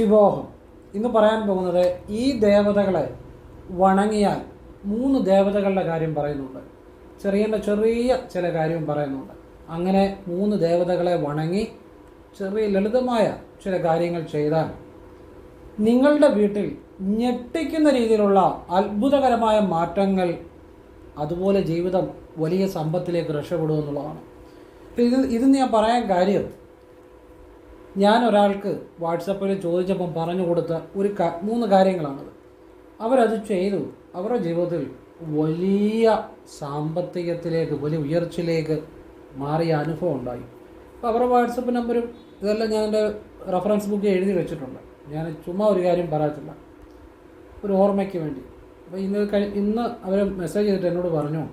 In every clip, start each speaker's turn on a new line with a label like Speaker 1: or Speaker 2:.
Speaker 1: ശിവോഹം ഇന്ന് പറയാൻ പോകുന്നത് ഈ ദേവതകളെ വണങ്ങിയാൽ മൂന്ന് ദേവതകളുടെ കാര്യം പറയുന്നുണ്ട്. ചെറിയ ചെറിയ ചില കാര്യവും പറയുന്നുണ്ട്. അങ്ങനെ മൂന്ന് ദേവതകളെ വണങ്ങി ചെറിയ ലളിതമായ ചില കാര്യങ്ങൾ ചെയ്താൽ നിങ്ങളുടെ വീട്ടിൽ ഞെട്ടിക്കുന്ന രീതിയിലുള്ള അത്ഭുതകരമായ മാറ്റങ്ങൾ അതുപോലെ ജീവിതം വലിയ സമ്പത്തിലേക്ക് രക്ഷപ്പെടുമെന്നുള്ളതാണ് ഇത് ഇത് ഞാൻ പറയാൻ കാര്യം ഞാൻ ഒരാൾക്ക് വാട്സപ്പിൽ ചോദിച്ചപ്പം പറഞ്ഞു കൊടുത്ത ഒരു മൂന്ന് കാര്യങ്ങളാണത്. അവരത് ചെയ്തു. അവരുടെ ജീവിതത്തിൽ വലിയ സാമ്പത്തികത്തിലേക്ക് വലിയ ഉയർച്ചയിലേക്ക് മാറിയ അനുഭവം ഉണ്ടായി. അപ്പോൾ അവരുടെ വാട്സപ്പ് നമ്പരും ഇതെല്ലാം ഞാൻ എന്റെ റെഫറൻസ് ബുക്ക് എഴുതി വെച്ചിട്ടുണ്ട്. ഞാൻ ചുമ്മാ ഒരു കാര്യം പറയത്തില്ല. ഒരു ഓർമ്മയ്ക്ക് വേണ്ടി. അപ്പോൾ ഇന്ന് കഴി ഇന്ന് അവർ മെസ്സേജ് ചെയ്തിട്ട് എന്നോട് പറഞ്ഞു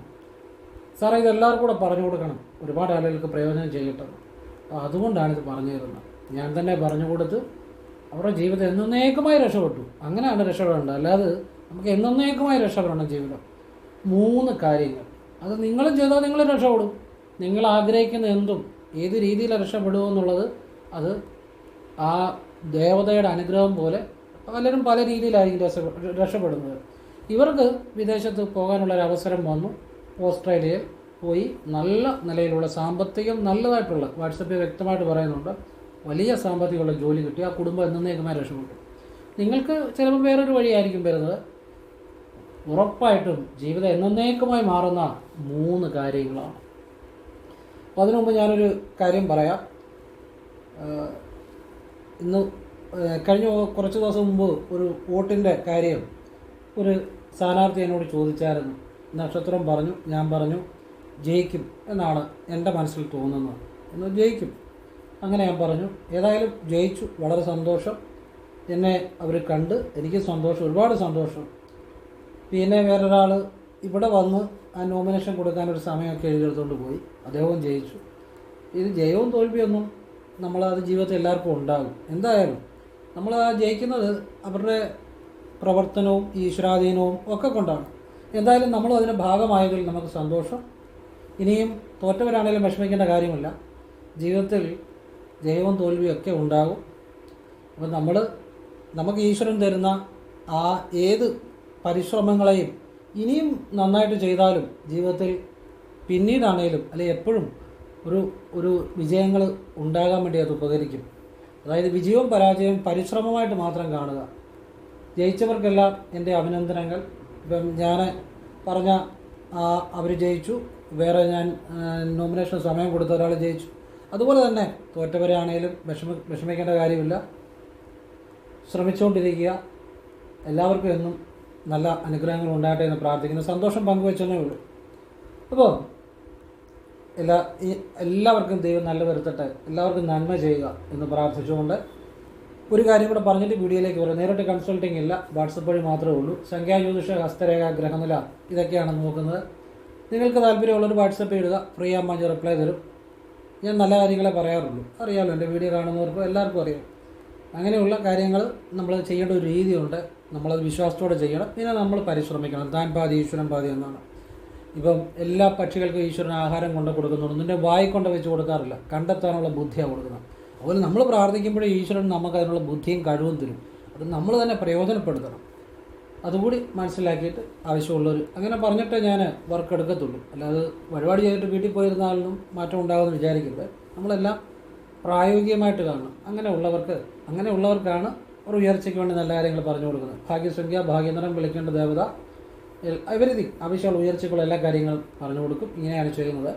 Speaker 1: സാറേ ഇത് എല്ലാവർക്കും കൂടെ പറഞ്ഞു കൊടുക്കണം. ഒരുപാട് ആളുകൾക്ക് പ്രയോജനം ചെയ്യട്ടെ. അതുകൊണ്ടാണ് ഇത് പറഞ്ഞു തരുന്നത് ഞാൻ തന്നെ പറഞ്ഞു കൊടുത്ത് അവരുടെ ജീവിതം എന്നേക്കുമായി രക്ഷപ്പെട്ടു. അങ്ങനെയാണ് രക്ഷപ്പെടേണ്ടത്. അല്ലാതെ നമുക്ക് എന്നേക്കുമായി രക്ഷപ്പെടണം ജീവിതം. മൂന്ന് കാര്യങ്ങൾ. അത് നിങ്ങളും ചെയ്താൽ നിങ്ങൾ രക്ഷപ്പെടും. നിങ്ങൾ ആഗ്രഹിക്കുന്ന എന്തും ഏത് രീതിയിൽ രക്ഷപ്പെടുമെന്നുള്ളത് അത് ആ ദേവതയുടെ അനുഗ്രഹം പോലെ പലരും പല രീതിയിലായിരിക്കും രക്ഷ- രക്ഷപ്പെടുന്നത്. ഇവർക്ക് വിദേശത്ത് പോകാനുള്ളൊരു അവസരം വന്നു. ഓസ്ട്രേലിയയിൽ പോയി നല്ല നിലയിലുള്ള സാമ്പത്തികം നല്ലതായിട്ടുള്ള വാട്സപ്പിൽ വ്യക്തമായിട്ട് പറയുന്നുണ്ട്. വലിയ സാമ്പത്തികമുള്ള ജോലി കിട്ടി ആ കുടുംബം എന്നേക്കുമായി രക്ഷപ്പെട്ടു. നിങ്ങൾക്ക് ചിലപ്പോൾ വേറൊരു വഴിയായിരിക്കും വരുന്നത്. ഉറപ്പായിട്ടും ജീവിതം എന്നേക്കുമായി മാറുന്ന മൂന്ന് കാര്യങ്ങളാണ്. അപ്പോൾ അതിനു ഞാനൊരു കാര്യം പറയാം. ഇന്ന് കഴിഞ്ഞ കുറച്ച് ദിവസം മുമ്പ് ഒരു വോട്ടിന്റെ കാര്യം ഒരു സ്ഥാനാർത്ഥി എന്നോട് ചോദിച്ചായിരുന്നു. നക്ഷത്രം പറഞ്ഞു ഞാൻ പറഞ്ഞു ജയിക്കും എന്നാണ് എന്റെ മനസ്സിൽ തോന്നുന്നത്. എന്ന് ജയിക്കും. അങ്ങനെ ഞാൻ പറഞ്ഞു. ഏതായാലും ജയിച്ചു. വളരെ സന്തോഷം. എന്നെ അവർ കണ്ട് എനിക്ക് സന്തോഷം. ഒരുപാട് സന്തോഷം. പിന്നെ വേറൊരാൾ ഇവിടെ വന്ന് ആ നോമിനേഷൻ കൊടുക്കാനൊരു സമയമൊക്കെ എഴുതിയെടുത്തുകൊണ്ട് പോയി. അദ്ദേഹവും ജയിച്ചു. ഇത് ജയവും തോൽവിയൊന്നും നമ്മളത് ജീവിതത്തിൽ എല്ലാവർക്കും ഉണ്ടാകും. എന്തായാലും നമ്മൾ ആ ജയിക്കുന്നത് അവരുടെ പ്രവർത്തനവും ഈശ്വരാധീനവും ഒക്കെ കൊണ്ടാണ്. എന്തായാലും നമ്മൾ അതിന്റെ ഭാഗമായതിൽ നമുക്ക് സന്തോഷം. ഇനിയും തോറ്റവരാണെങ്കിലും വിഷമിക്കേണ്ട കാര്യമില്ല. ജീവിതത്തിൽ ജയവും തോൽവിയും ഒക്കെ ഉണ്ടാകും. അപ്പം നമ്മൾ നമുക്ക് ഈശ്വരൻ തരുന്ന ആ ഏത് പരിശ്രമങ്ങളെയും ഇനിയും നന്നായിട്ട് ചെയ്താലും ജീവിതത്തിൽ പിന്നീടാണേലും അല്ലെങ്കിൽ എപ്പോഴും ഒരു ഒരു വിജയങ്ങൾ ഉണ്ടാകാൻ വേണ്ടി അത് ഉപകരിക്കും. അതായത് വിജയവും പരാജയവും പരിശ്രമമായിട്ട് മാത്രം കാണുക. ജയിച്ചവർക്കെല്ലാം എന്റെ അഭിനന്ദനങ്ങൾ. ഇപ്പം ഞാൻ പറഞ്ഞ അവർ ജയിച്ചു. വേറെ ഞാൻ നോമിനേഷൻ സമയം കൊടുത്ത ഒരാൾ ജയിച്ചു. അതുപോലെ തന്നെ തോറ്റവരാണേലും വിഷമ വിഷമിക്കേണ്ട കാര്യമില്ല. ശ്രമിച്ചുകൊണ്ടിരിക്കുക എല്ലാവർക്കും എന്നും നല്ല അനുഗ്രഹങ്ങൾ ഉണ്ടാകട്ടെ എന്ന് പ്രാർത്ഥിക്കുന്നു. സന്തോഷം പങ്കുവെച്ചെന്നേ ഉള്ളൂ. അപ്പോൾ എല്ലാ ഈ എല്ലാവർക്കും ദൈവം നല്ല വരുത്തട്ടെ. എല്ലാവർക്കും നന്മ ചെയ്യുക എന്ന് പ്രാർത്ഥിച്ചുകൊണ്ട് ഒരു കാര്യം കൂടെ പറഞ്ഞിട്ട് വീഡിയോയിലേക്ക് വരും. നേരിട്ട് കൺസൾട്ടിംഗ് ഇല്ല. വാട്സപ്പ് വഴി മാത്രമേ ഉള്ളൂ. സംഖ്യാജ്യോതിഷ ഹസ്തരേഖ ഗ്രഹനില ഇതൊക്കെയാണ് നോക്കുന്നത്. നിങ്ങൾക്ക് താല്പര്യമുള്ളൊരു വാട്സപ്പ് ഇടുക. ഫ്രീ ആകുമ്പോൾ റിപ്ലൈ തരും. ഞാൻ നല്ല കാര്യങ്ങളെ പറയാറുള്ളൂ. അറിയാമല്ലോ എന്റെ വീഡിയോ കാണുന്നവർക്കും എല്ലാവർക്കും അറിയാം. അങ്ങനെയുള്ള കാര്യങ്ങൾ നമ്മൾ ചെയ്യേണ്ട ഒരു രീതിയുണ്ട്. നമ്മളത് വിശ്വാസത്തോടെ ചെയ്യണം. പിന്നെ നമ്മൾ പരിശ്രമിക്കണം. താൻ പാതി ഈശ്വരൻ പാതി എന്നാണ്. ഇപ്പം എല്ലാ പക്ഷികൾക്കും ഈശ്വരൻ ആഹാരം കൊണ്ട് കൊടുക്കുന്നുണ്ട്. നിന്റെ വായി കൊണ്ട് വെച്ച് കൊടുക്കാറില്ല. കണ്ടെത്താനുള്ള ബുദ്ധിയാണ് കൊടുക്കുന്നത്. അതുപോലെ നമ്മൾ പ്രാർത്ഥിക്കുമ്പോഴേ ഈശ്വരൻ നമുക്ക് അതിനുള്ള ബുദ്ധിയും കഴിവും തരും. അത് നമ്മൾ തന്നെ പ്രയോജനപ്പെടുത്തണം. അതുകൂടി മനസ്സിലാക്കിയിട്ട് ആവശ്യമുള്ളവർ അങ്ങനെ പറഞ്ഞിട്ടേ ഞാൻ വർക്ക് എടുക്കത്തുള്ളൂ. അല്ലാതെ വഴിപാട് ചെയ്തിട്ട് വീട്ടിൽ പോയിരുന്നാലും മാറ്റം ഉണ്ടാകുമെന്ന് വിചാരിക്കരുത്. നമ്മളെല്ലാം പ്രായോഗികമായിട്ട് കാണണം. അങ്ങനെ ഉള്ളവർക്ക് അങ്ങനെ ഉള്ളവർക്കാണ് ഒരു ഉയർച്ചയ്ക്ക് വേണ്ടി നല്ല കാര്യങ്ങൾ പറഞ്ഞു കൊടുക്കുന്നത്. ഭാഗ്യസംഖ്യ ഭാഗ്യനിറം വിളിക്കേണ്ട ദേവത എവരിതി ആവശ്യമുള്ള ഉയർച്ചയ്ക്കുള്ള എല്ലാ കാര്യങ്ങളും പറഞ്ഞു കൊടുക്കും. ഇങ്ങനെയാണ് ചെയ്യുന്നത്.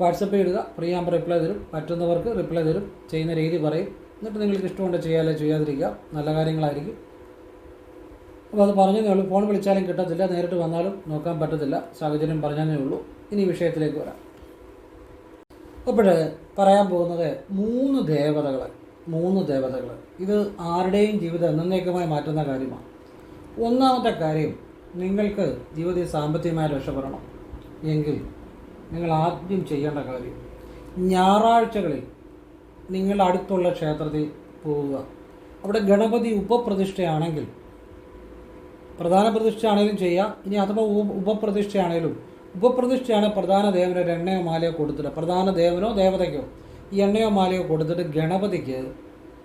Speaker 1: വാട്സപ്പ് ഇടുക ഫ്രീ ആകുമ്പോൾ റിപ്ലൈ തരും. പറ്റുന്നവർക്ക് റിപ്ലൈ തരും. ചെയ്യുന്ന രീതി പറയും. എന്നിട്ട് നിങ്ങൾക്ക് ഇഷ്ടമുണ്ട് ചെയ്യാലോ ചെയ്യാതിരിക്കുക. നല്ല കാര്യങ്ങളായിരിക്കും. അപ്പോൾ അത് പറഞ്ഞതേ ഉള്ളൂ. ഫോൺ വിളിച്ചാലും കിട്ടത്തില്ല. നേരിട്ട് വന്നാലും നോക്കാൻ പറ്റത്തില്ല. സാഹചര്യം പറഞ്ഞതേ ഉള്ളൂ. ഇനി വിഷയത്തിലേക്ക് വരാം. അപ്പോൾ പറയാൻ പോകുന്നത് മൂന്ന് ദേവതകൾ മൂന്ന് ദേവതകൾ ഇത് ആരുടെയും ജീവിതം എന്നേക്കുമായി മാറ്റുന്ന കാര്യമാണ്. ഒന്നാമത്തെ കാര്യം നിങ്ങൾക്ക് ജീവിതത്തിൽ സാമ്പത്തികമായി രക്ഷപ്പെടണം. എങ്കിൽ നിങ്ങൾ ആദ്യം ചെയ്യേണ്ട കാര്യം ഞായറാഴ്ചകളിൽ നിങ്ങളുടെ അടുത്തുള്ള ക്ഷേത്രത്തിൽ പോവുക. അവിടെ ഗണപതി ഉപപ്രതിഷ്ഠയാണെങ്കിൽ പ്രധാന പ്രതിഷ്ഠയാണേലും ചെയ്യാം. ഇനി അഥവാ ഉപ ഉപപ്രതിഷ്ഠയാണേലും ഉപപ്രതിഷ്ഠയാണ് പ്രധാന ദേവന് ഒരു എണ്ണയോ മാലയോ കൊടുത്തിട്ട്. പ്രധാന ദേവനോ ദേവതയ്ക്കോ. ഈ എണ്ണയോ മാലയോ കൊടുത്തിട്ട് ഗണപതിക്ക്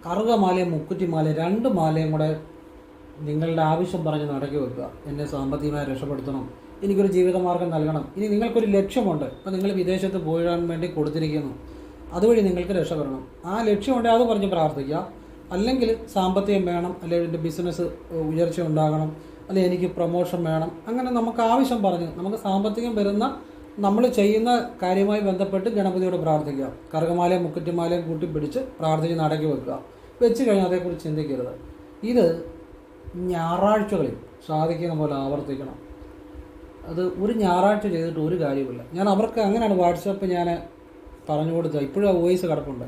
Speaker 1: കറുകമാലയും മുക്കുറ്റിമാലയും രണ്ട് മാലയും കൂടെ നിങ്ങളുടെ ആവശ്യം പറഞ്ഞ് നടക്കി വെക്കുക. എന്നെ സാമ്പത്തികമായി രക്ഷപ്പെടുത്തണം. എനിക്കൊരു ജീവിതമാർഗം നൽകണം. ഇനി നിങ്ങൾക്കൊരു ലക്ഷ്യമുണ്ട്. ഇപ്പം നിങ്ങൾ വിദേശത്ത് പോയിടാൻ വേണ്ടി കൊടുത്തിരിക്കുന്നു. അതുവഴി നിങ്ങൾക്ക് രക്ഷപ്പെടണം ആ ലക്ഷ്യമുണ്ട് അത് പറഞ്ഞ് പ്രാർത്ഥിക്കുക. അല്ലെങ്കിൽ സാമ്പത്തികം വേണം. അല്ലെങ്കിൽ എന്റെ ബിസിനസ് ഉയർച്ച ഉണ്ടാകണം. അല്ലെങ്കിൽ എനിക്ക് പ്രൊമോഷൻ വേണം. അങ്ങനെ നമുക്ക് ആവശ്യം പറഞ്ഞു. നമുക്ക് സാമ്പത്തികം വരുന്ന നമ്മൾ ചെയ്യുന്ന കാര്യമായി ബന്ധപ്പെട്ട് ഗണപതിയോട് പ്രാർത്ഥിക്കുക. കറുകമാലയും മുക്കുറ്റിമാലയും കൂട്ടി പിടിച്ച് പ്രാർത്ഥിച്ച് നടക്കി വെക്കുക. വെച്ച് കഴിഞ്ഞാൽ അതേക്കുറിച്ച് ചിന്തിക്കരുത്. ഇത് ഞായറാഴ്ചകളിൽ സാധിക്കുന്ന പോലെ ആവർത്തിക്കണം. അത് ഒരു ഞായറാഴ്ച ചെയ്തിട്ട് ഒരു കാര്യമില്ല ഞാൻ അവർക്ക് അങ്ങനെയാണ് വാട്സപ്പ് ഞാൻ പറഞ്ഞു കൊടുത്തത്. ഇപ്പോഴും വോയിസ് കിടപ്പുണ്ട്.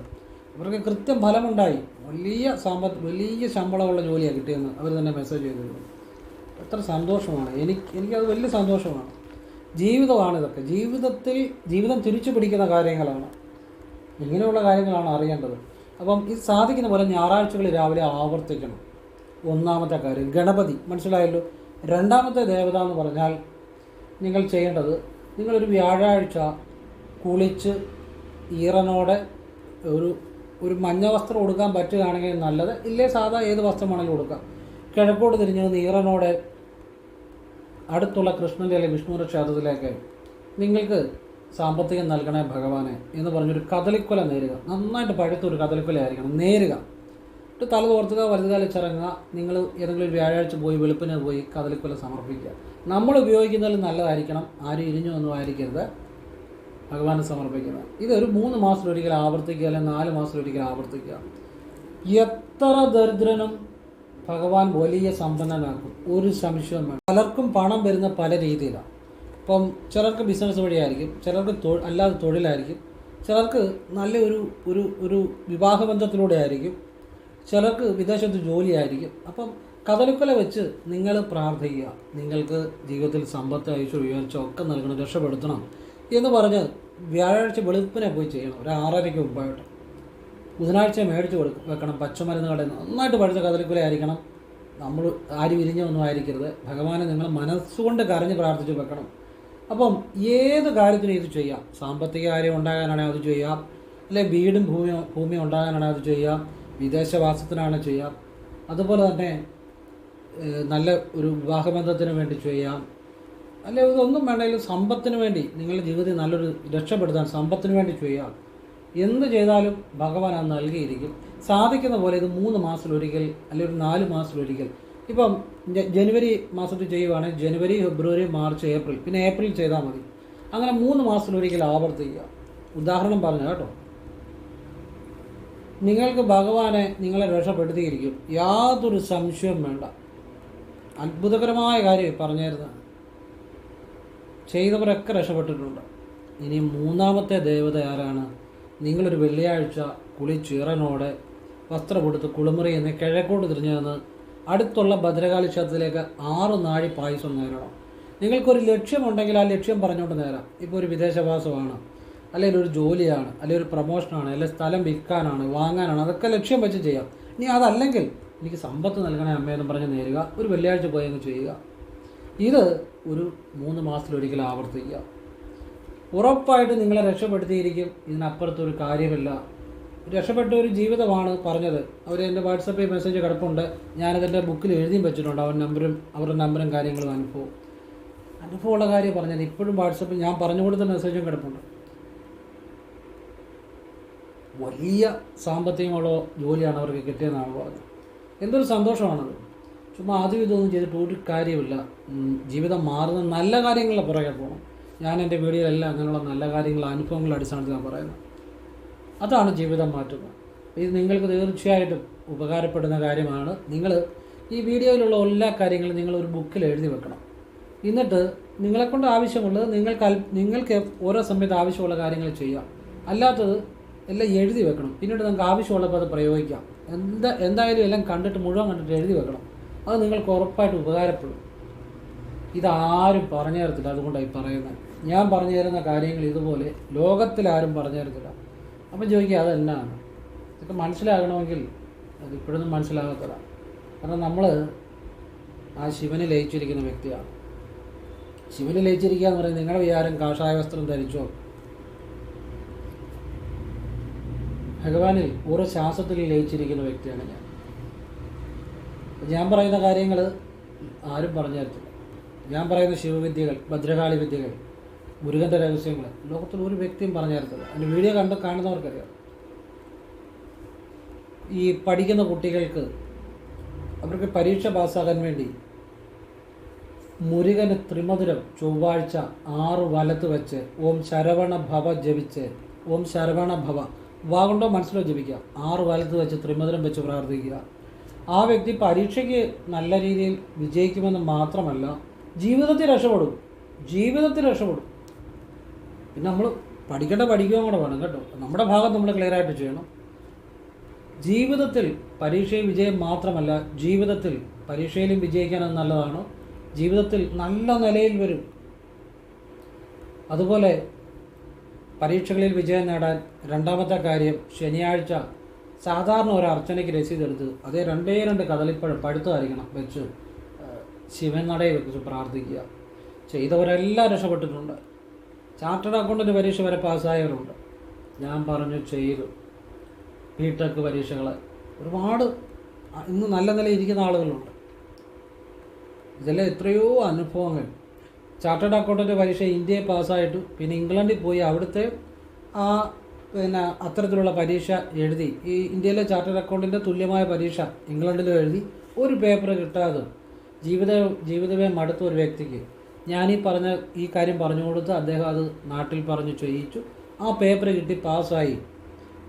Speaker 1: അവർക്ക് കൃത്യം ഫലമുണ്ടായി. വലിയ സാമ്പത്ത് വലിയ ശമ്പളമുള്ള ജോലിയാണ് കിട്ടിയെന്ന് അവർ തന്നെ മെസ്സേജ് ചെയ്തിരുന്നു. എത്ര സന്തോഷമാണ്. എനിക്ക് എനിക്കത് വലിയ സന്തോഷമാണ്. ജീവിതമാണ് ഇതൊക്കെ. ജീവിതത്തിൽ ജീവിതം തിരിച്ചു പിടിക്കുന്ന കാര്യങ്ങളാണ്. ഇങ്ങനെയുള്ള കാര്യങ്ങളാണ് അറിയേണ്ടത്. അപ്പം ഇത് സാധിക്കുന്ന പോലെ ഞായറാഴ്ചകളിൽ രാവിലെ ആവർത്തിക്കണം. ഒന്നാമത്തെ കാര്യം ഗണപതി. മനസ്സിലായല്ലോ? രണ്ടാമത്തെ ദേവത എന്ന് പറഞ്ഞാൽ നിങ്ങൾ ചെയ്യേണ്ടത് നിങ്ങളൊരു വ്യാഴാഴ്ച കുളിച്ച് ഈറനോടെ ഒരു ഒരു മഞ്ഞ വസ്ത്രം ഉടുക്കാൻ പറ്റുകയാണെങ്കിൽ നല്ലത്. ഇല്ലേ സാധാ ഏത് വസ്ത്രമാണെങ്കിലും കൊടുക്കാം കിഴക്കോട്ട് തിരിഞ്ഞ് നീറനോടെ അടുത്തുള്ള കൃഷ്ണന്റെ അല്ലെങ്കിൽ വിഷ്ണുവിന്റെ ക്ഷേത്രത്തിലേക്ക് നിങ്ങൾക്ക് സാമ്പത്തികം നൽകണേ ഭഗവാനെ എന്ന് പറഞ്ഞൊരു കദളിക്കൊല നേരുക. നന്നായിട്ട് പഴുത്ത ഒരു കദളിക്കൊല ആയിരിക്കണം നേരുക. ഒരു തല തോർത്തുക വലുതുകാലിച്ചിറങ്ങുക നിങ്ങൾ ഏതെങ്കിലും ഒരു വ്യാഴാഴ്ച പോയി വെളുപ്പിന് പോയി കദളിക്കൊല സമർപ്പിക്കുക. നമ്മൾ ഉപയോഗിക്കുന്നതിൽ നല്ലതായിരിക്കണം. ആരും ഇരിഞ്ഞു ഒന്നും ആയിരിക്കരുത്. ഭഗവാന് സമർപ്പിക്കുന്നത് ഇതൊരു മൂന്ന് മാസത്തിലൊരിക്കൽ ആവർത്തിക്കുക അല്ലെങ്കിൽ നാല് മാസത്തിലൊരിക്കൽ ആവർത്തിക്കുക. എത്ര ദരിദ്രനും ഭഗവാൻ വലിയ സമ്പന്നനാക്കും. ഒരു സംശയവും വേണം പലർക്കും പണം വരുന്ന പല രീതിയിലാണ്. ഇപ്പം ചിലർക്ക് ബിസിനസ് വഴിയായിരിക്കും ചിലർക്ക് അല്ലാതെ തൊഴിലായിരിക്കും ചിലർക്ക് നല്ല ഒരു ഒരു ഒരു വിവാഹബന്ധത്തിലൂടെ ആയിരിക്കും ചിലർക്ക് വിദേശത്ത് ജോലിയായിരിക്കും. അപ്പം കഥലുക്കല വെച്ച് നിങ്ങൾ പ്രാർത്ഥിക്കുക. നിങ്ങൾക്ക് ജീവിതത്തിൽ സമ്പത്ത് അയച്ചു ഉയർച്ച ഒക്കെ നൽകണം രക്ഷപ്പെടുത്തണം എന്ന് പറഞ്ഞ് വ്യാഴാഴ്ച വെളുപ്പിനെ പോയി ചെയ്യണം. ഒരു ആറരയ്ക്ക് മുമ്പായിട്ട്. ബുധനാഴ്ച മേടിച്ച് കൊടുക്കും വെക്കണം. പച്ചമരുന്ന് കടയിൽ നിന്ന്. നന്നായിട്ട് പഠിച്ച കഥലിക്കുല ആയിരിക്കണം. നമ്മൾ ആരും ഇരിഞ്ഞൊന്നും ആയിരിക്കരുത്. ഭഗവാനെ നിങ്ങൾ മനസ്സുകൊണ്ട് കരഞ്ഞ് പ്രാർത്ഥിച്ച് വെക്കണം. അപ്പം ഏത് കാര്യത്തിനും ഇത് ചെയ്യാം. സാമ്പത്തിക കാര്യം ഉണ്ടാകാനാണെങ്കിൽ അത് ചെയ്യാം. അല്ലെ വീടും ഭൂമിയും ഭൂമിയും ഉണ്ടാകാനാണെങ്കിൽ അത് ചെയ്യാം. വിദേശവാസത്തിനാണ് ചെയ്യാം. അതുപോലെ തന്നെ നല്ല ഒരു വിവാഹബന്ധത്തിന് വേണ്ടി ചെയ്യാം. അല്ലെങ്കിൽ ഇതൊന്നും വേണമെങ്കിലും സമ്പത്തിന് വേണ്ടി. നിങ്ങളുടെ ജീവിതത്തിൽ നല്ലൊരു രക്ഷപ്പെടുത്താൻ സമ്പത്തിന് വേണ്ടി ചെയ്യാം. എന്ത് ചെയ്താലും ഭഗവാൻ അത് നൽകിയിരിക്കും. സാധിക്കുന്ന പോലെ ഇത് മൂന്ന് മാസത്തിലൊരിക്കൽ അല്ലെങ്കിൽ ഒരു നാല് മാസത്തിലൊരിക്കൽ. ഇപ്പം ജനുവരി മാസത്തിൽ ചെയ്യുവാണെങ്കിൽ ജനുവരി ഫെബ്രുവരി മാർച്ച് ഏപ്രിൽ പിന്നെ ഏപ്രിൽ ചെയ്താൽ മതി. അങ്ങനെ മൂന്ന് മാസത്തിലൊരിക്കൽ ആവർത്തിക്കുക. ഉദാഹരണം പറഞ്ഞു കേട്ടോ. നിങ്ങൾക്ക് ഭഗവാനെ നിങ്ങളെ രക്ഷപ്പെടുത്തിയിരിക്കും. യാതൊരു സംശയവും വേണ്ട. അത്ഭുതകരമായ കാര്യം പറഞ്ഞായിരുന്നു. ചെയ്തവരൊക്കെ രക്ഷപ്പെട്ടിട്ടുണ്ട്. ഇനി മൂന്നാമത്തെ ദേവത ആരാണ്? നിങ്ങളൊരു വെള്ളിയാഴ്ച കുളിച്ചിറനോടെ വസ്ത്രമെടുത്ത് കുളിമുറി എന്ന് കിഴക്കോട്ട് തിരിഞ്ഞു നിന്ന് അടുത്തുള്ള ഭദ്രകാളി ക്ഷേത്രത്തിലേക്ക് ആറ് നാഴി പായസം നേരണം. നിങ്ങൾക്കൊരു ലക്ഷ്യമുണ്ടെങ്കിൽ ആ ലക്ഷ്യം പറഞ്ഞുകൊണ്ട് നേരാം. ഇപ്പോൾ ഒരു വിദേശവാസമാണ് അല്ലെങ്കിൽ ഒരു ജോലിയാണ് അല്ലെങ്കിൽ ഒരു പ്രൊമോഷനാണ് അല്ലെങ്കിൽ സ്ഥലം വിൽക്കാനാണ് വാങ്ങാനാണ് അതൊക്കെ ലക്ഷ്യം വെച്ച് ചെയ്യാം. ഇനി അതല്ലെങ്കിൽ എനിക്ക് സമ്പത്ത് നൽകണേ അമ്മയെന്ന് പറഞ്ഞ് നേരുക ഒരു വെള്ളിയാഴ്ച പോയി അങ്ങ് ചെയ്യുക. ഇത് ഒരു മൂന്ന് മാസത്തിലൊരിക്കൽ ആവർത്തിക്കുക. ഉറപ്പായിട്ട് നിങ്ങളെ രക്ഷപ്പെടുത്തിയിരിക്കും. ഇതിനപ്പുറത്തൊരു കാര്യമില്ല. രക്ഷപ്പെട്ട ഒരു ജീവിതമാണ് പറഞ്ഞത്. അവർ എന്റെ വാട്സപ്പിൽ മെസ്സേജ് കിടപ്പുണ്ട്. ഞാനതിന്റെ ബുക്കിൽ എഴുതിയും വെച്ചിട്ടുണ്ട്. അവൻ നമ്പറും അവരുടെ നമ്പറും കാര്യങ്ങളും അനുഭവം. അനുഭവമുള്ള കാര്യം പറഞ്ഞത് ഇപ്പോഴും വാട്സപ്പിൽ ഞാൻ പറഞ്ഞു കൊടുത്ത മെസ്സേജും കിടപ്പുണ്ട്. വലിയ സാമ്പത്തികമുള്ള ജോലിയാണ് അവർക്ക് കിട്ടിയതെന്നാണ് പറഞ്ഞത്. എന്തൊരു സന്തോഷമാണത്. ചുമ്മാ ആദ്യം ഇതൊന്നും ചെയ്തിട്ട് ഒരു കാര്യമില്ല ജീവിതം മാറുന്ന നല്ല കാര്യങ്ങളുടെ പുറകെ പോകണം. ഞാൻ എന്റെ വീഡിയോയിലെല്ലാം അങ്ങനെയുള്ള നല്ല കാര്യങ്ങൾ അനുഭവങ്ങളുടെ ഞാൻ പറയുന്നത് അതാണ് ജീവിതം മാറ്റുന്നത്. ഇത് നിങ്ങൾക്ക് തീർച്ചയായിട്ടും ഉപകാരപ്പെടുന്ന കാര്യമാണ്. നിങ്ങൾ ഈ വീഡിയോയിലുള്ള എല്ലാ കാര്യങ്ങളും നിങ്ങൾ ഒരു ബുക്കിൽ എഴുതി വെക്കണം. എന്നിട്ട് നിങ്ങളെക്കൊണ്ട് ആവശ്യമുള്ളത് നിങ്ങൾക്ക് നിങ്ങൾക്ക് ഓരോ സമയത്ത് ആവശ്യമുള്ള കാര്യങ്ങൾ ചെയ്യാം. അല്ലാത്തത് എല്ലാം എഴുതി വെക്കണം. പിന്നീട് നിങ്ങൾക്ക് ആവശ്യമുള്ളപ്പോൾ അത് പ്രയോഗിക്കാം. എന്താ എന്തായാലും എല്ലാം കണ്ടിട്ട് മുഴുവൻ കണ്ടിട്ട് എഴുതി വെക്കണം. അത് നിങ്ങൾക്ക് ഉറപ്പായിട്ട് ഉപകാരപ്പെടും. ഇതാരും പറഞ്ഞു തരത്തില്ല അതുകൊണ്ടാണ് പറയുന്നത്. ഞാൻ പറഞ്ഞു തരുന്ന കാര്യങ്ങൾ ഇതുപോലെ ലോകത്തിലാരും പറഞ്ഞു തരത്തില്ല. അപ്പം ചോദിക്കുക അതെന്നാണ്? ഇതൊക്കെ മനസ്സിലാകണമെങ്കിൽ അത് ഇപ്പോഴൊന്നും മനസ്സിലാകത്തില്ല കാരണം നമ്മൾ ആ ശിവനെ ലയിച്ചിരിക്കുന്ന വ്യക്തിയാണ്. ശിവനെ ലയിച്ചിരിക്കുക എന്ന് പറയുന്നത് നിങ്ങളുടെ വിചാരം കാഷായ വസ്ത്രം ധരിച്ചോ? ഭഗവാനിൽ ഓരോ ശ്വാസത്തിൽ ലയിച്ചിരിക്കുന്ന വ്യക്തിയാണ് ഞാൻ. ഞാൻ പറയുന്ന കാര്യങ്ങൾ ആരും പറഞ്ഞു തരത്തില്ല. ഞാൻ പറയുന്ന ശിവവിദ്യകൾ ഭദ്രകാളി വിദ്യകൾ മുരുകന്റെ രഹസ്യങ്ങൾ ലോകത്തിൽ ഒരു വ്യക്തിയും പറഞ്ഞു തരത്തില്ല അതിന്റെ വീഡിയോ കണ്ട് കാണുന്നവർക്കറിയാം. ഈ പഠിക്കുന്ന കുട്ടികൾക്ക് അവർക്ക് പരീക്ഷ പാസ്സാകാൻ വേണ്ടി മുരുകന് ത്രിമധുരം ചൊവ്വാഴ്ച ആറ് വലത്ത് വെച്ച് ഓം ശരവണ ഭവ ജപിച്ച് ഓം ശരവണ ഭവ വാഗുണ്ടോ മനസ്സിലോ ജപിക്കുക. ആറ് വലത്ത് വെച്ച് ത്രിമധുരം വെച്ച് പ്രാർത്ഥിക്കുക. ആ വ്യക്തി പരീക്ഷയ്ക്ക് നല്ല രീതിയിൽ വിജയിക്കുമെന്ന് മാത്രമല്ല ജീവിതത്തിൽ രക്ഷപ്പെടും. ജീവിതത്തിൽ രക്ഷപ്പെടും. പിന്നെ നമ്മൾ പഠിക്കേണ്ട പഠിക്കുകയും കൂടെ വേണം കേട്ടോ. നമ്മുടെ ഭാഗം നമ്മൾ ക്ലിയർ ആയിട്ട് ചെയ്യണം. ജീവിതത്തിൽ പരീക്ഷയിൽ വിജയം മാത്രമല്ല ജീവിതത്തിൽ പരീക്ഷയിലും വിജയിക്കാനത് നല്ലതാണ്. ജീവിതത്തിൽ നല്ല നിലയിൽ വരും. അതുപോലെ പരീക്ഷകളിൽ വിജയം നേടാൻ രണ്ടാമത്തെ കാര്യം ശനിയാഴ്ച സാധാരണ ഒരു അർച്ചനയ്ക്ക് രസീതെടുത്ത് അതേ രണ്ടേ രണ്ട് കദളിപ്പഴം പഴുത്തതായിരിക്കണം വെച്ച് ശിവൻ നടയിൽ വെച്ച് പ്രാർത്ഥിക്കുക. ചെയ്തവരെല്ലാം രക്ഷപ്പെട്ടിട്ടുണ്ട്. ചാർട്ടേഡ് അക്കൗണ്ടിന്റെ പരീക്ഷ വരെ പാസ്സായവരുണ്ട് ഞാൻ പറഞ്ഞു ചെയ്തു. ബി ടെക് പരീക്ഷകൾ ഒരുപാട് ഇന്ന് നല്ല നിലയിൽ ഇരിക്കുന്ന ആളുകളുണ്ട്. ഇതെല്ലാം എത്രയോ അനുഭവങ്ങൾ. ചാർട്ടേഡ് അക്കൗണ്ടന്റ് പരീക്ഷ ഇന്ത്യയെ പാസ്സായിട്ട് പിന്നെ ഇംഗ്ലണ്ടിൽ പോയി അവിടുത്തെ ആ പിന്നെ അത്തരത്തിലുള്ള പരീക്ഷ എഴുതി. ഈ ഇന്ത്യയിലെ ചാർട്ടേഡ് അക്കൗണ്ടിന്റെ തുല്യമായ പരീക്ഷ ഇംഗ്ലണ്ടിലും എഴുതി. ഒരു പേപ്പർ കിട്ടാതെ ജീവിത ജീവിതമേ മടുത്ത ഒരു വ്യക്തിക്ക്. ഞാനീ പറഞ്ഞ ഈ കാര്യം പറഞ്ഞു കൊടുത്ത് അദ്ദേഹം അത് നാട്ടിൽ പറഞ്ഞു ചെയ്യിച്ചു ആ പേപ്പർ കിട്ടി പാസ്സായി.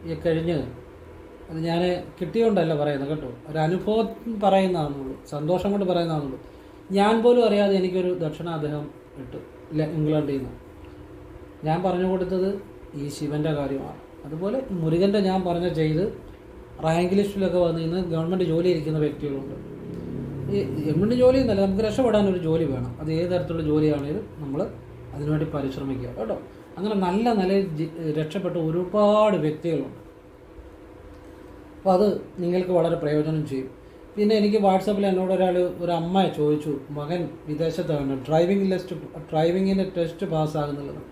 Speaker 1: ഈ കഴിഞ്ഞ് അത് ഞാൻ കിട്ടിയോണ്ടല്ല പറയുന്നത് കേട്ടോ. ഒരു അനുഭവം പറയുന്നതാണുള്ളൂ സന്തോഷം കൊണ്ട് പറയുന്നതാണുള്ളൂ ഞാൻ പോലും അറിയാതെ എനിക്കൊരു ദക്ഷിണ അദ്ദേഹം ഇട്ടു. ഇംഗ്ലണ്ടിൽ നിന്ന്. ഞാൻ പറഞ്ഞു കൊടുത്തത് ഈ ശിവന്റെ കാര്യമാണ്. അതുപോലെ മുരുകന്റെ ഞാൻ പറഞ്ഞ ചെയ്ത് റാങ്ക് ലിസ്റ്റിലൊക്കെ വന്ന് ഗവൺമെന്റ് ജോലി ഇരിക്കുന്ന വ്യക്തികളുണ്ട്. ഈ ഗവൺമെന്റ് ജോലി എന്നല്ല നമുക്ക് രക്ഷപ്പെടാൻ ഒരു ജോലി വേണം. അത് ഏത് തരത്തിലുള്ള ജോലിയാണെങ്കിലും നമ്മൾ അതിനുവേണ്ടി പരിശ്രമിക്കുക കേട്ടോ. അങ്ങനെ നല്ല നിലയിൽ രക്ഷപ്പെട്ട ഒരുപാട് വ്യക്തികളുണ്ട്. അപ്പോൾ അത് നിങ്ങൾക്ക് വളരെ പ്രയോജനം ചെയ്യും. പിന്നെ എനിക്ക് വാട്സപ്പിൽ എന്നോട് ഒരാൾ ഒരു അമ്മ ചോദിച്ചു മകൻ വിദേശത്താണ് ഡ്രൈവിംഗ് ലിസ്റ്റ് ഡ്രൈവിങ്ങിന്റെ ടെസ്റ്റ് പാസ്സാകുന്നുള്ളത്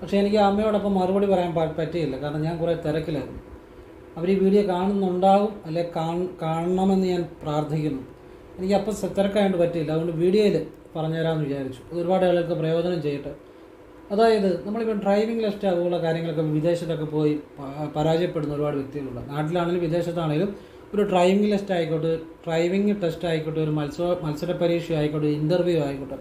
Speaker 1: പക്ഷേ എനിക്ക് ആ അമ്മയോടൊപ്പം മറുപടി പറയാൻ പറ്റിയില്ല. കാരണം ഞാൻ കുറേ തിരക്കിലായിരുന്നു. അവർ ഈ വീഡിയോ കാണുന്നുണ്ടാവും അല്ലെ കാണണമെന്ന് ഞാൻ പ്രാർത്ഥിക്കുന്നു. എനിക്ക് അപ്പം തിരക്കായതുകൊണ്ട് പറ്റിയില്ല. അതുകൊണ്ട് വീഡിയോയിൽ പറഞ്ഞുതരാമെന്ന് വിചാരിച്ചു. അത് ഒരുപാട് ആളുകൾക്ക് പ്രയോജനം ചെയ്യട്ടെ. അതായത് നമ്മളിപ്പോൾ ഡ്രൈവിംഗ് ലിസ്റ്റ് അതുപോലുള്ള കാര്യങ്ങളൊക്കെ വിദേശത്തൊക്കെ പോയി പരാജയപ്പെടുന്ന ഒരുപാട് വ്യക്തികളുണ്ട്. നാട്ടിലാണെങ്കിലും വിദേശത്താണെങ്കിലും ഒരു ഡ്രൈവിംഗ് ലിസ്റ്റ് ആയിക്കോട്ടെ ഡ്രൈവിംഗ് ടെസ്റ്റ് ആയിക്കോട്ടെ ഒരു മത്സര മത്സര പരീക്ഷ ആയിക്കോട്ടെ ഇന്റർവ്യൂ ആയിക്കോട്ടെ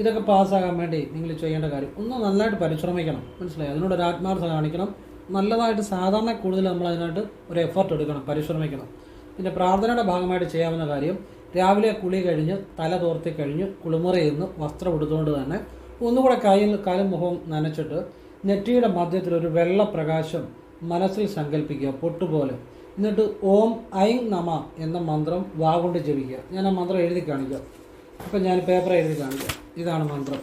Speaker 1: ഇതൊക്കെ പാസ്സാകാൻ വേണ്ടി നിങ്ങൾ ചെയ്യേണ്ട കാര്യം ഒന്ന് നന്നായിട്ട് പരിശ്രമിക്കണം. മനസ്സിലായി? അതിനോട് ഒരു ആത്മാർത്ഥത കാണിക്കണം. നല്ലതായിട്ട് സാധാരണ കൂടുതൽ നമ്മൾ അതിനായിട്ട് ഒരു എഫർട്ട് എടുക്കണം പരിശ്രമിക്കണം. പിന്നെ പ്രാർത്ഥനയുടെ ഭാഗമായിട്ട് ചെയ്യാവുന്ന കാര്യം രാവിലെ കുളി കഴിഞ്ഞ് തല തോർത്തി കഴിഞ്ഞ് കുളിമുറി നിന്ന് വസ്ത്രം എടുത്തുകൊണ്ട് തന്നെ ഒന്നുകൂടെ കയ്യിൽ കാലും മുഖവും നനച്ചിട്ട് നെറ്റിയുടെ മധ്യത്തിൽ ഒരു വെള്ള പ്രകാശം മനസ്സിൽ സങ്കല്പിക്കുക പൊട്ടുപോലെ. എന്നിട്ട് ഓം ഐം നമ എന്ന മന്ത്രം വാഗുണ്ട് ജപിക്കുക. ഞാൻ ആ മന്ത്രം എഴുതി കാണിക്കാം. അപ്പം ഞാൻ പേപ്പർ എഴുതി കാണിക്കാം. ഇതാണ് മന്ത്രം.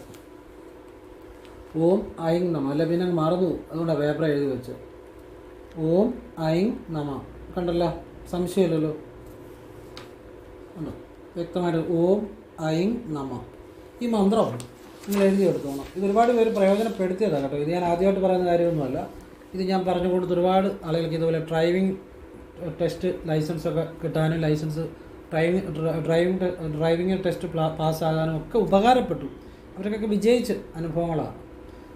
Speaker 1: ഓം ഐം നമ. അല്ല പിന്നെ മറന്നു അതുകൊണ്ടാണ് പേപ്പർ എഴുതി വെച്ചത്. ഓം ഐം നമ. കണ്ടല്ലോ? സംശയമില്ലല്ലോ? ഉണ്ടോ? വ്യക്തമായിട്ട് ഓം ഐം നമ. ഈ മന്ത്രം നിങ്ങൾ എഴുതിയെടുത്തോണം. ഇത് ഒരുപാട് പേര് പ്രയോജനപ്പെടുത്തിയതാണ് കേട്ടോ. ഇത് ഞാൻ ആദ്യമായിട്ട് പറയുന്ന കാര്യമൊന്നുമല്ല. ഇത് ഞാൻ പറഞ്ഞു കൊടുത്ത് ഒരുപാട് ആളുകൾക്ക് ഇതുപോലെ ഡ്രൈവിംഗ് ടെസ്റ്റ് ലൈസൻസ് ഒക്കെ കിട്ടാനും licence driving driving driving test പാസ്സാകാനും ഒക്കെ ഉപകാരപ്പെട്ടു. അവർക്കൊക്കെ വിജയിച്ച് അനുഭവങ്ങളാണ്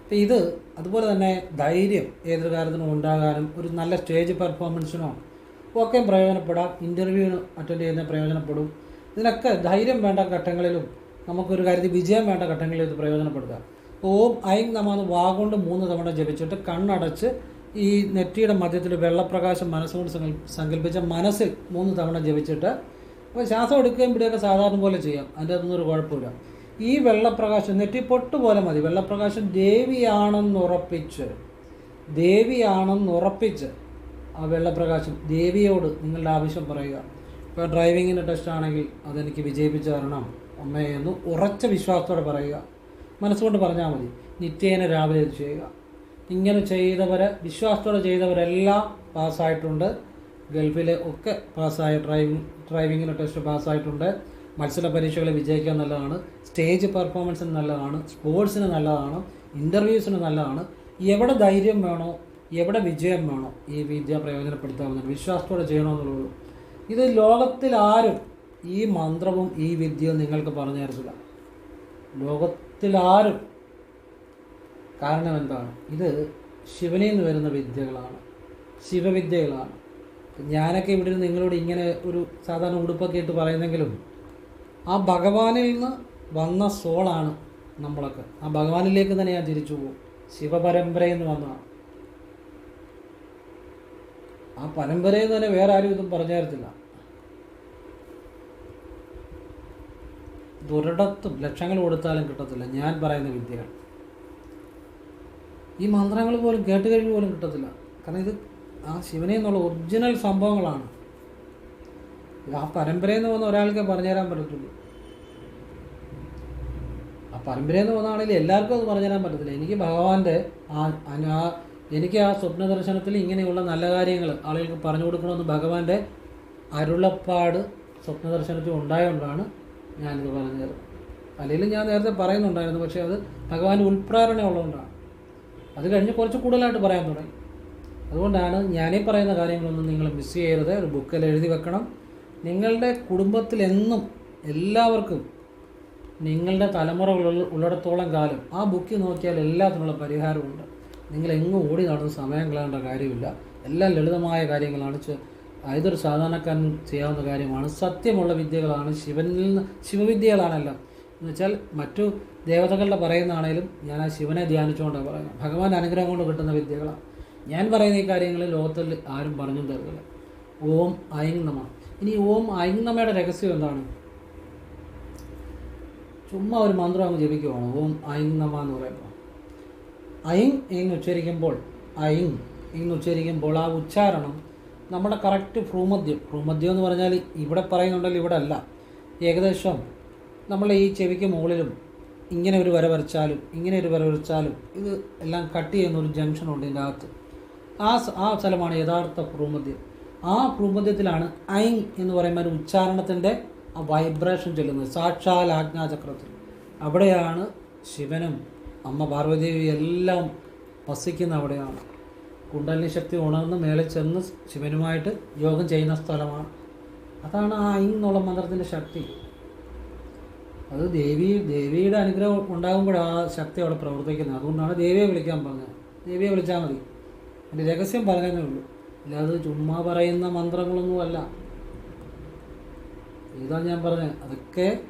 Speaker 1: അപ്പോൾ ഇത് അതുപോലെ തന്നെ ധൈര്യം ഏതൊരു കാര്യത്തിനും ഉണ്ടാകാനും ഒരു നല്ല സ്റ്റേജ് പെർഫോമൻസിനോ ഒക്കെ പ്രയോജനപ്പെടാം. ഇന്റർവ്യൂവിന് അറ്റൻഡ് ചെയ്യുന്ന പ്രയോജനപ്പെടും. ഇതിനൊക്കെ ധൈര്യം വേണ്ട ഘട്ടങ്ങളിലും നമുക്കൊരു കാര്യത്തിൽ വിജയം വേണ്ട ഘട്ടങ്ങളിലും ഇത് പ്രയോജനപ്പെടുത്താം ഓം ഐം നമാന്ന് വാഗോണ്ട് മൂന്ന് തവണ ജപിച്ചിട്ട് കണ്ണടച്ച് ഈ നെറ്റിയുടെ മധ്യത്തിൽ വെള്ളപ്രകാശം മനസ്സുകൊണ്ട് സങ്കല്പിച്ച മനസ്സിൽ മൂന്ന് തവണ ജപിച്ചിട്ട് അപ്പോൾ ശ്വാസം എടുക്കുകയും പിടിയൊക്കെ സാധാരണ പോലെ ചെയ്യാം. അതിന്റെ അതൊന്നും ഒരു കുഴപ്പമില്ല. ഈ വെള്ളപ്രകാശം നെറ്റി പൊട്ട് പോലെ മതി. വെള്ളപ്രകാശം ദേവിയാണെന്നുറപ്പിച്ച് ദേവിയാണെന്നുറപ്പിച്ച് ആ വെള്ളപ്രകാശം ദേവിയോട് നിങ്ങളുടെ ആവശ്യം പറയുക. ഇപ്പോൾ ഡ്രൈവിങ്ങിന്റെ ടെസ്റ്റ് ആണെങ്കിൽ അതെനിക്ക് വിജയിപ്പിച്ച് തരണം അമ്മേ എന്ന് ഉറച്ച വിശ്വാസത്തോടെ പറയുക. മനസ്സുകൊണ്ട് പറഞ്ഞാൽ മതി. നിത്യേന രാവിലെ ഇത് ചെയ്യുക. ഇങ്ങനെ ചെയ്തവരെ വിശ്വാസത്തോടെ ചെയ്തവരെല്ലാം പാസ്സായിട്ടുണ്ട്. ഗൾഫിൽ ഒക്കെ പാസ്സായ ഡ്രൈവിംഗ് ഡ്രൈവിങ്ങിന്റെ ടെസ്റ്റ് പാസ്സായിട്ടുണ്ട്. മത്സര പരീക്ഷകളെ വിജയിക്കാൻ നല്ലതാണ്. സ്റ്റേജ് പെർഫോമൻസിന് നല്ലതാണ്. സ്പോർട്സിന് നല്ലതാണ്. ഇന്റർവ്യൂസിന് നല്ലതാണ്. എവിടെ ധൈര്യം വേണോ എവിടെ വിജയം വേണോ ഈ വിദ്യ പ്രയോജനപ്പെടുത്താവുന്ന വിശ്വാസത്തോടെ ചെയ്യണമെന്നുള്ളൂ. ഇത് ലോകത്തിൽ ആരും ഈ മന്ത്രവും ഈ വിദ്യയും നിങ്ങൾക്ക് പറഞ്ഞു തരത്തില്ല. ലോകത്തിൽ ആരും. കാരണം എന്താണ്? ഇത് ശിവനിൽ നിന്ന് വരുന്ന വിദ്യകളാണ്. ശിവവിദ്യകളാണ്. ഞാനൊക്കെ ഇവിടെ നിന്ന് നിങ്ങളോട് ഇങ്ങനെ ഒരു സാധാരണ ഉടുപ്പൊക്കെ ഇട്ട് പറയുന്നെങ്കിലും ആ ഭഗവാനിൽ നിന്ന് വന്ന സോളാണ് നമ്മളൊക്കെ. ആ ഭഗവാനിലേക്ക് തന്നെ ഞാൻ തിരിച്ചു പോകും. ശിവപരമ്പരയിൽ നിന്ന് വന്നതാണ്. ആ പരമ്പരയിൽ തന്നെ വേറെ ആരും ഇതും പറഞ്ഞായിരുന്നില്ല. ദുരിടത്തും ലക്ഷങ്ങൾ കൊടുത്താലും കിട്ടത്തില്ല. ഞാൻ പറയുന്ന വിദ്യകൾ. ഈ മന്ത്രങ്ങൾ പോലും കേട്ട് കഴിഞ്ഞ് പോലും കിട്ടത്തില്ല. കാരണം ഇത് ആ ശിവനെ എന്നുള്ള ഒറിജിനൽ സംഭവങ്ങളാണ്. ആ പരമ്പരയിൽ നിന്ന് വന്ന ഒരാൾക്കേ പറഞ്ഞു തരാൻ പറ്റത്തുള്ളൂ. ആ പരമ്പരയിൽ നിന്ന് വന്നാണെങ്കിൽ എല്ലാവർക്കും അത് പറഞ്ഞു തരാൻ പറ്റത്തില്ല. എനിക്ക് ഭഗവാന്റെ ആ എനിക്ക് ആ സ്വപ്ന ദർശനത്തിൽ ഇങ്ങനെയുള്ള നല്ല കാര്യങ്ങൾ ആളുകൾക്ക് പറഞ്ഞു കൊടുക്കണമെന്ന് ഭഗവാന്റെ അരുളപ്പാട് സ്വപ്ന ദർശനത്തിൽ ഉണ്ടായതുകൊണ്ടാണ് ഞാനിത് പറഞ്ഞത്. അല്ലെങ്കിൽ ഞാൻ നേരത്തെ പറയുന്നുണ്ടായിരുന്നു പക്ഷേ അത് ഭഗവാന്റെ ഉൾപ്രേരണ ഉള്ളതുകൊണ്ടാണ്. അത് കഴിഞ്ഞ് കുറച്ച് കൂടുതലായിട്ട് പറയാൻ തുടങ്ങി. അതുകൊണ്ടാണ് ഞാനീ പറയുന്ന കാര്യങ്ങളൊന്നും നിങ്ങൾ മിസ് ചെയ്യരുത്. ഒരു ബുക്കിൽ എഴുതി വെക്കണം. നിങ്ങളുടെ കുടുംബത്തിലെന്നും എല്ലാവർക്കും നിങ്ങളുടെ തലമുറ ഉള്ള- ഉള്ളിടത്തോളം കാലം ആ ബുക്കിൽ നോക്കിയാൽ എല്ലാത്തിനുള്ള പരിഹാരമുണ്ട്. നിങ്ങൾ എങ്ങും ഓടി നടന്ന് സമയം കളയേണ്ട കാര്യമില്ല. എല്ലാം ലളിതമായ കാര്യങ്ങളാണ്. ഏതൊരു സാധാരണക്കാരൻ ചെയ്യാവുന്ന കാര്യമാണ്. സത്യമുള്ള വിദ്യകളാണ്. ശിവനിൽ നിന്ന് ശിവവിദ്യകളാണെല്ലാം. എന്ന് വെച്ചാൽ മറ്റു ദേവതകളുടെ പറയുന്നതാണേലും ഞാൻ ആ ശിവനെ ധ്യാനിച്ചുകൊണ്ടാണ് പറയുന്നത്. ഭഗവാൻ അനുഗ്രഹം കൊണ്ട് കിട്ടുന്ന വിദ്യകളാണ്. ഞാൻ പറയുന്ന ഈ കാര്യങ്ങൾ ലോകത്തിൽ ആരും പറഞ്ഞു തരുന്നില്ല ഓം ഐങ് നമ. ഇനി ഓം ഐം നമയുടെ രഹസ്യം എന്താണ്? ചുമ്മാ ഒരു മന്ത്രം അങ്ങ് ജപിക്കുവാണ്. ഓം ഐങ് നമ എന്ന് പറയുമ്പോൾ. ഐം എന്ന് ഉച്ചരിക്കുമ്പോൾ ഐങ് എന്ന് ഉച്ചരിക്കുമ്പോൾ ആ ഉച്ചാരണം നമ്മുടെ കറക്റ്റ് ഭ്രൂമദ്യം ഭ്രൂമദ്യം എന്ന് പറഞ്ഞാൽ ഇവിടെ പറയുന്നുണ്ടല്ലോ ഇവിടെ അല്ല. ഏകദേശം നമ്മൾ ഈ ചെവിക്ക് മുകളിലും ഇങ്ങനെ ഒരു വര വരച്ചാലും ഇങ്ങനെ ഒരു വര വരച്ചാലും ഇത് എല്ലാം കട്ട് ചെയ്യുന്ന ഒരു ജംഗ്ഷനുണ്ട് ഇതിന്റെ അകത്ത്. ആ ആ സ്ഥലമാണ് യഥാർത്ഥ ഭ്രൂമദ്യം ആ ഭ്രൂമദ്യത്തിലാണ് ഐങ് എന്ന് പറയുമ്പോൾ ഒരു ഉച്ചാരണത്തിന്റെ ആ വൈബ്രേഷൻ ചെല്ലുന്നത് സാക്ഷാൽ ആജ്ഞാചക്രത്തിൽ. അവിടെയാണ് ശിവനും അമ്മ പാർവതിദേവി എല്ലാം വസിക്കുന്ന അവിടെയാണ്. കുണ്ടലിനി ശക്തി ഉണർന്ന് മേലെ ചെന്ന് ശിവനുമായിട്ട് യോഗം ചെയ്യുന്ന സ്ഥലമാണ്. അതാണ് ആ ഇന്നുള്ള മന്ത്രത്തിന്റെ ശക്തി. അത് ദേവി ദേവിയുടെ അനുഗ്രഹം ഉണ്ടാകുമ്പോഴാണ് ആ ശക്തി അവിടെ പ്രവർത്തിക്കുന്നത്. അതുകൊണ്ടാണ് ദേവിയെ വിളിക്കാൻ പറഞ്ഞത്. ദേവിയെ വിളിച്ചാൽ മതി. എന്റെ രഹസ്യം പറഞ്ഞതേ ഉള്ളൂ. അല്ലാതെ ചുമ്മാ പറയുന്ന മന്ത്രങ്ങളൊന്നുമല്ല ഇതാണ് ഞാൻ പറഞ്ഞത്. അതൊക്കെ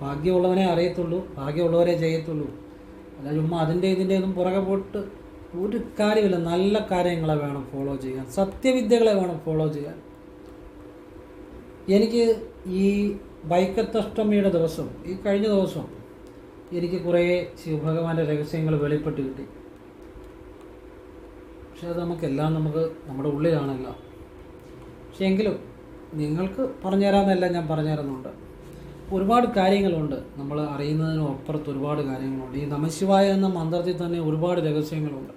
Speaker 1: ഭാഗ്യമുള്ളവനെ അറിയത്തുള്ളൂ ഭാഗ്യമുള്ളവരെ ചെയ്യത്തുള്ളൂ. അല്ല ചുമ്മാ അതിന്റെ ഇതിന്റെ ഒന്നും പുറകെ പോയിട്ട് ഒരു കാര്യമില്ല. നല്ല കാര്യങ്ങളെ വേണം ഫോളോ ചെയ്യാൻ. സത്യവിദ്യകളെ വേണം ഫോളോ ചെയ്യാൻ. എനിക്ക് ഈ വൈക്കത്തഷ്ടമിയുടെ ദിവസം ഈ കഴിഞ്ഞ ദിവസം എനിക്ക് കുറേ ശിവഭഗവാന്റെ രഹസ്യങ്ങൾ വെളിപ്പെട്ട് കിട്ടി. പക്ഷെ അത് നമുക്കെല്ലാം നമുക്ക് നമ്മുടെ ഉള്ളിലാണല്ലോ. പക്ഷെ എങ്കിലും നിങ്ങൾക്ക് പറഞ്ഞുതരാമെന്നല്ല ഞാൻ പറഞ്ഞു തരുന്നുണ്ട് ഒരുപാട് കാര്യങ്ങളുണ്ട്. നമ്മൾ അറിയുന്നതിനും അപ്പുറത്ത് ഒരുപാട് കാര്യങ്ങളുണ്ട്. ഈ നമശിവായ എന്ന മന്ത്രത്തിൽ തന്നെ ഒരുപാട് രഹസ്യങ്ങളുണ്ട്.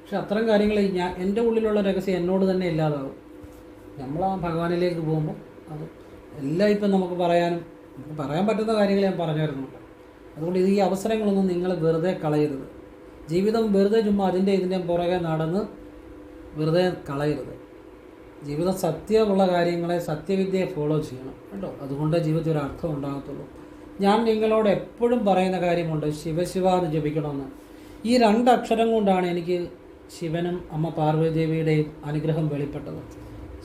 Speaker 1: പക്ഷെ അത്തരം കാര്യങ്ങൾ ഞാൻ എന്റെ ഉള്ളിലുള്ള രഹസ്യം എന്നോട് തന്നെ ഇല്ലാതാവും. നമ്മൾ ആ ഭഗവാനിലേക്ക് പോകുമ്പോൾ അത് എല്ലാം ഇപ്പം നമുക്ക് പറയാനും നമുക്ക് പറയാൻ പറ്റുന്ന കാര്യങ്ങൾ ഞാൻ പറഞ്ഞായിരുന്നുണ്ട് അതുകൊണ്ട് ഇത് ഈ അവസരങ്ങളൊന്നും നിങ്ങൾ വെറുതെ കളയരുത്. ജീവിതം വെറുതെ ചുമ്മാ അതിന്റെ ഇതിന്റെ പുറകെ നടന്ന് വെറുതെ കളയരുത്. ജീവിതം സത്യമുള്ള കാര്യങ്ങളെ സത്യവിദ്യയെ ഫോളോ ചെയ്യണം. കേട്ടോ അതുകൊണ്ട് ജീവിതത്തിൽ ഒരു അർത്ഥം ഉണ്ടാകത്തുള്ളൂ. ഞാൻ നിങ്ങളോട് എപ്പോഴും പറയുന്ന കാര്യമുണ്ട് ശിവശിവ എന്ന് ജപിക്കണമെന്ന്. ഈ രണ്ടക്ഷരം കൊണ്ടാണ് എനിക്ക് ശിവനും അമ്മ പാർവതിദേവിയുടെയും അനുഗ്രഹം വെളിപ്പെട്ടത്.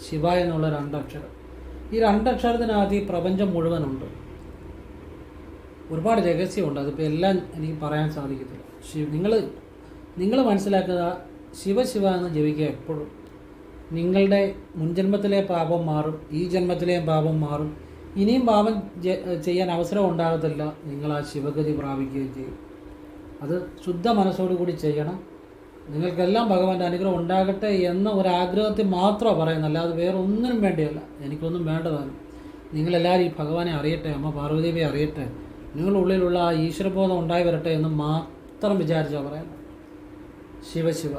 Speaker 1: ശിവ എന്നുള്ള രണ്ടക്ഷരം ഈ രണ്ടക്ഷരത്തിനകത്ത് ഈ പ്രപഞ്ചം മുഴുവനുണ്ട്. ഒരുപാട് രഹസ്യമുണ്ട്. അതിപ്പോൾ എല്ലാം എനിക്ക് പറയാൻ സാധിക്കത്തില്ല. ശിവ നിങ്ങൾ നിങ്ങൾ മനസ്സിലാക്കുക ശിവശിവ എന്ന് ജപിക്കുക എപ്പോഴും. നിങ്ങളുടെ മുൻജന്മത്തിലെ പാപം മാറും ഈ ജന്മത്തിലെയും പാപം മാറും. ഇനിയും പാപം ചെയ്യാൻ അവസരം ഉണ്ടാകത്തില്ല. നിങ്ങൾ ആ ശിവഗതി പ്രാപിക്കുകയും ചെയ്യും. അത് ശുദ്ധ മനസ്സോടുകൂടി ചെയ്യണം. നിങ്ങൾക്കെല്ലാം ഭഗവാന്റെ അനുഗ്രഹം ഉണ്ടാകട്ടെ എന്ന ഒരാഗ്രഹത്തിൽ മാത്രമേ മാത്രമാണ് പറയുന്നത്. അല്ലാതെ വേറെ ഒന്നിനും വേണ്ടിയല്ല. എനിക്കൊന്നും വേണ്ടതാണ്. നിങ്ങളെല്ലാവരും ഈ ഭഗവാനെ അറിയട്ടെ അമ്മ പാർവതീവിയെ അറിയട്ടെ. നിങ്ങളുടെ ഉള്ളിലുള്ള ആ ഈശ്വരബോധം ഉണ്ടായി വരട്ടെ എന്ന് മാത്രം വിചാരിച്ചാണ് പറയാം. ശിവശിവ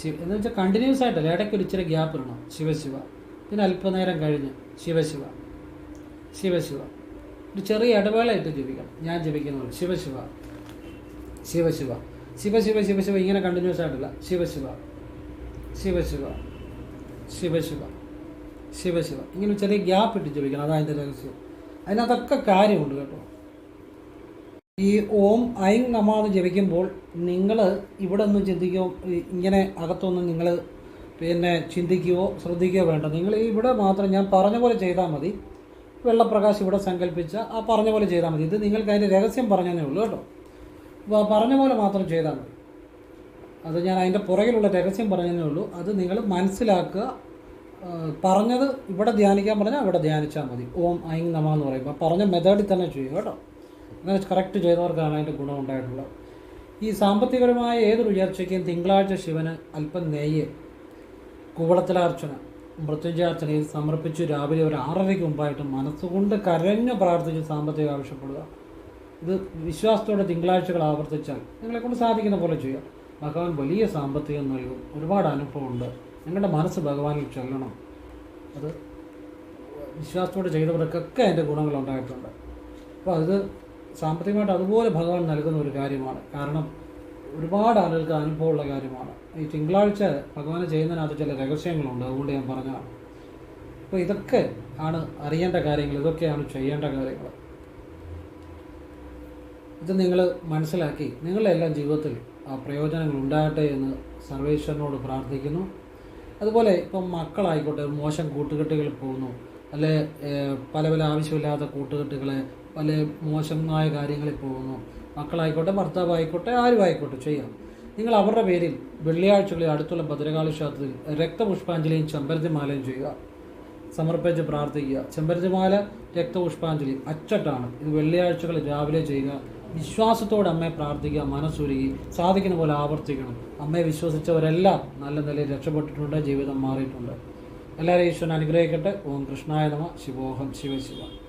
Speaker 1: ശിവ എന്ന് വെച്ചാൽ കണ്ടിന്യൂസ് ആയിട്ടല്ല. ഇടയ്ക്ക് ഒരു ഇച്ചിരി ഗ്യാപ്പ് ഇടണം. ശിവശിവ. പിന്നെ അല്പനേരം കഴിഞ്ഞ് ശിവശിവ. ശിവശിവ. ഒരു ചെറിയ ഇടവേളയായിട്ട് ഇട്ട് ജപിക്കണം ഞാൻ ജപിക്കുന്നത് ശിവശിവ. ശിവശിവ. ശിവശിവ ശിവശിവ ഇങ്ങനെ കണ്ടിന്യൂസ് ആയിട്ടില്ല. ശിവശിവ. ശിവശിവ. ശിവശിവ. ശിവശിവ. ഇങ്ങനെ ചെറിയ ഗ്യാപ്പ് ഇട്ട് ജപിക്കണം അതാണ് അതിന്റെ രഹസ്യം. അതിനകത്തൊക്കെ കാര്യമുണ്ട് കേട്ടോ. ഈ ഓം ഐം നമാന്ന് ജപിക്കുമ്പോൾ നിങ്ങൾ ഇവിടെ ഒന്നും ചിന്തിക്കുകയോ ഇങ്ങനെ അകത്തൊന്നും നിങ്ങൾ പിന്നെ ചിന്തിക്കുകയോ ശ്രദ്ധിക്കുകയോ വേണ്ട. നിങ്ങൾ ഇവിടെ മാത്രം ഞാൻ പറഞ്ഞ പോലെ ചെയ്താൽ മതി. വെള്ളപ്രകാശ് ഇവിടെ സങ്കല്പിച്ച ആ പറഞ്ഞ പോലെ ചെയ്താൽ മതി. ഇത് നിങ്ങൾക്ക് അതിന്റെ രഹസ്യം പറഞ്ഞതേ ഉള്ളൂ കേട്ടോ. അപ്പോൾ പറഞ്ഞ പോലെ മാത്രം ചെയ്താൽ മതി. അത് ഞാൻ അതിന്റെ പുറകിലുള്ള രഹസ്യം പറഞ്ഞതേ ഉള്ളൂ. അത് നിങ്ങൾ മനസ്സിലാക്കുക. പറഞ്ഞത് ഇവിടെ ധ്യാനിക്കാൻ പറഞ്ഞാൽ അവിടെ ധ്യാനിച്ചാൽ മതി. ഓം ഐം നമ എന്ന് പറയുമ്പോൾ പറഞ്ഞ മെത്തേഡിൽ തന്നെ ചെയ്യുക കേട്ടോ. അങ്ങനെ കറക്റ്റ് ചെയ്തവർക്കാണ് അതിന്റെ ഗുണം ഉണ്ടായിട്ടുള്ളത്. ഈ സാമ്പത്തികപരമായ ഏതൊരു ഉയർച്ചയ്ക്കും തിങ്കളാഴ്ച ശിവന് അല്പം നെയ്യ് കൂവളത്തിലാർച്ചന മൃത്യുഞ്ജയാർച്ചനയിൽ സമർപ്പിച്ച് രാവിലെ ഒരു ആറരയ്ക്ക് മുമ്പായിട്ട് മനസ്സുകൊണ്ട് കരഞ്ഞ് പ്രാർത്ഥിച്ച് സാമ്പത്തികം ആവശ്യപ്പെടുക. ഇത് വിശ്വാസത്തോടെ തിങ്കളാഴ്ചകൾ ആവർത്തിച്ചാൽ നിങ്ങളെക്കൊണ്ട് സാധിക്കുന്ന പോലെ ചെയ്യാം. ഭഗവാൻ വലിയ സാമ്പത്തികം നൽകും. ഒരുപാട് അനുഭവമുണ്ട്. നിങ്ങളുടെ മനസ്സ് ഭഗവാനിൽ ചെല്ലണം. അത് വിശ്വാസത്തോടെ ചെയ്തവർക്കൊക്കെ അതിന്റെ ഗുണങ്ങൾ ഉണ്ടായിട്ടുണ്ട്. അപ്പോൾ അത് സാമ്പത്തികമായിട്ട് അതുപോലെ ഭഗവാൻ നൽകുന്ന ഒരു കാര്യമാണ്. കാരണം ഒരുപാട് ആളുകൾക്ക് അനുഭവമുള്ള കാര്യമാണ്. ഈ തിങ്കളാഴ്ച ഭഗവാന് ചെയ്യുന്നതിനകത്ത് ചില രഹസ്യങ്ങളുണ്ട്. അതുകൊണ്ട് ഞാൻ പറഞ്ഞതാണ്. അപ്പോൾ ഇതൊക്കെ ആണ് അറിയേണ്ട കാര്യങ്ങൾ. ഇതൊക്കെയാണ് ചെയ്യേണ്ട കാര്യങ്ങൾ. ഇത് നിങ്ങൾ മനസ്സിലാക്കി. നിങ്ങളുടെ എല്ലാം ജീവിതത്തിൽ ആ പ്രയോജനങ്ങൾ ഉണ്ടാകട്ടെ എന്ന് സർവേശ്വരനോട് പ്രാർത്ഥിക്കുന്നു. അതുപോലെ ഇപ്പം മക്കളായിക്കോട്ടെ മോശം കൂട്ടുകെട്ടുകളിൽ പോകുന്നു. അല്ലെ പല പല ആവശ്യമില്ലാത്ത കൂട്ടുകെട്ടുകളെ പല മോശമായ കാര്യങ്ങളിൽ പോകുന്നു. മക്കളായിക്കോട്ടെ ഭർത്താവായിക്കോട്ടെ ആരും ആയിക്കോട്ടെ ചെയ്യാം. നിങ്ങൾ അവരുടെ പേരിൽ വെള്ളിയാഴ്ചകളിൽ അടുത്തുള്ള ഭദ്രകാളി ക്ഷേത്രത്തിൽ രക്തപുഷ്പാഞ്ജലിയും ചെമ്പരത്തിമാലയും ചെയ്യുക. സമർപ്പിച്ച് പ്രാർത്ഥിക്കുക. ചെമ്പരത്തിമാല രക്തപുഷ്പാഞ്ജലി അച്ചട്ടാണ്. ഇത് വെള്ളിയാഴ്ചകൾ രാവിലെ ചെയ്യുക. വിശ്വാസത്തോടെ അമ്മയെ പ്രാർത്ഥിക്കുക. മനസ്സുരുകി സാധിക്കുന്ന പോലെ ആവർത്തിക്കണം. അമ്മയെ വിശ്വസിച്ചവരെല്ലാം നല്ല നിലയിൽ രക്ഷപ്പെട്ടിട്ടുണ്ട് ജീവിതം മാറിയിട്ടുണ്ട്. എല്ലാവരെയും ഈശ്വരൻ അനുഗ്രഹിക്കട്ടെ. ഓം കൃഷ്ണായ നമ. ശിവോഹം. ശിവശിവ